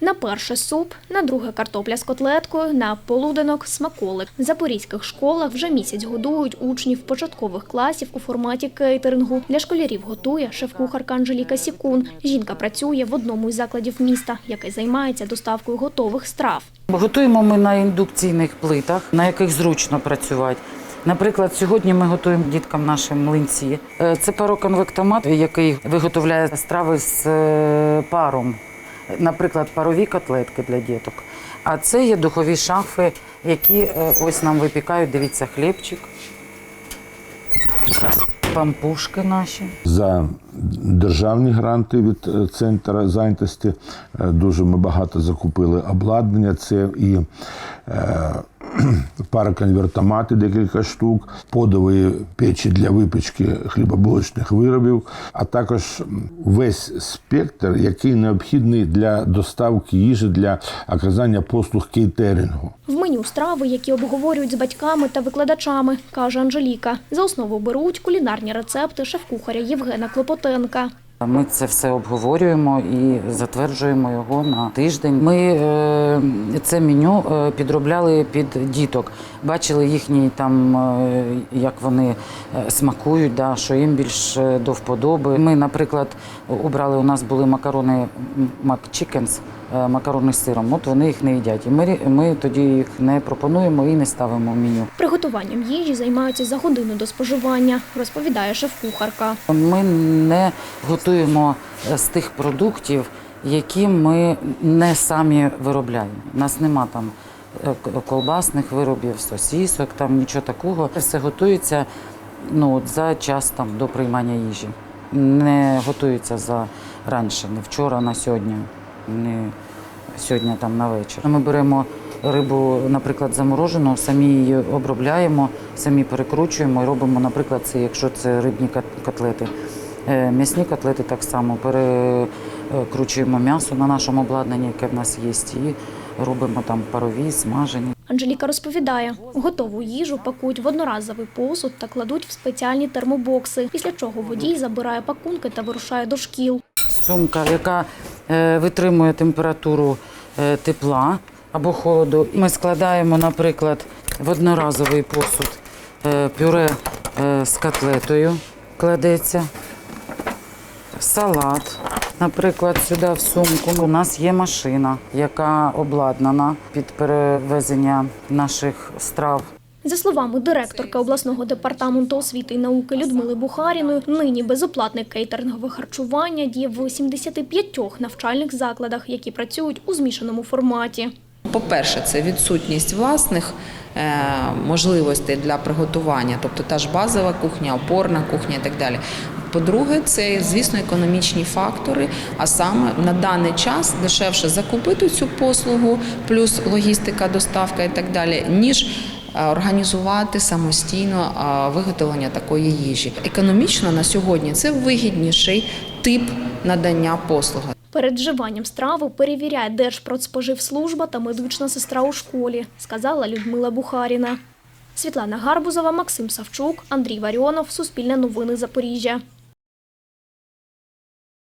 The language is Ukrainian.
На перше суп, на друге картопля з котлеткою, на полуденок смаколик. В запорізьких школах вже місяць годують учнів початкових класів у форматі кейтерингу. Для школярів готує шеф-кухарка Анжеліка Сікун. Жінка працює в одному із закладів міста, який займається доставкою готових страв. Готуємо ми на індукційних плитах, на яких зручно працювати. Наприклад, сьогодні ми готуємо діткам нашим млинці. Е, Це пароконвектомат, який виготовляє страви з е, паром. Наприклад, парові котлетки для діток. А це є духові шафи, які е, ось нам випікають. Дивіться, хлібчик, пампушки наші. За державні гранти від е, центру зайнятості е, дуже ми багато закупили обладнання. Це і пароконвертомати, декілька штук, подові печі для випічки хлібобулочних виробів, а також весь спектр, який необхідний для доставки їжі для оказання послуг кейтерингу. В меню страви, які обговорюють з батьками та викладачами, каже Анжеліка. За основу беруть кулінарні рецепти шеф-кухаря Євгена Клопотенка. Ми це все обговорюємо і затверджуємо його на тиждень. Ми е, це меню е, підробляли під діток. Бачили їхні там, е, як вони смакують, да, що їм більш до вподоби. Ми, наприклад, обрали у нас були макарони макчикенс, макарони з сиром. От вони їх не їдять. І ми, ми тоді їх не пропонуємо і не ставимо в меню. Приготуванням їжі займаються за годину до споживання, розповідає шеф-кухарка. Ми не готуємо е, з тих продуктів, які ми не самі виробляємо. У нас нема там е, колбасних виробів, сосісок, там нічого такого. Все готується ну, за час там, до приймання їжі. Не готується за раніше, не вчора на сьогодні, не сьогодні там на вечір. Ми беремо рибу, наприклад, заморожену, самі її обробляємо, самі перекручуємо і робимо, наприклад, це, якщо це рибні кот- котлети. Е, М'ясні котлети так само перекручуємо м'ясо на нашому обладнанні, яке в нас є, і робимо там парові, смажені. Анжеліка розповідає, готову їжу пакують в одноразовий посуд та кладуть в спеціальні термобокси, після чого водій забирає пакунки та вирушає до шкіл. Сумка, яка витримує температуру е, тепла або холоду. Ми складаємо, наприклад, в одноразовий посуд е, пюре е, з котлетою кладеться, салат. Наприклад, сюди в сумку у нас є машина, яка обладнана під перевезення наших страв. За словами директорки обласного департаменту освіти і науки Людмили Бухаріної, нині безоплатне кейтерингове харчування діє в 75 навчальних закладах, які працюють у змішаному форматі. По-перше, це відсутність власних е, можливостей для приготування, тобто та ж базова кухня, опорна кухня і так далі. По-друге, це, звісно, економічні фактори, а саме на даний час дешевше закупити цю послугу, плюс логістика, доставка і так далі, ніж організувати самостійно е, виготовлення такої їжі. Економічно на сьогодні це вигідніший тип надання послуги. Перед вживанням страви перевіряє Держпродспоживслужба та медична сестра у школі, сказала Людмила Бухаріна. Світлана Гарбузова, Максим Савчук, Андрій Варіонов, Суспільне новини Запоріжжя.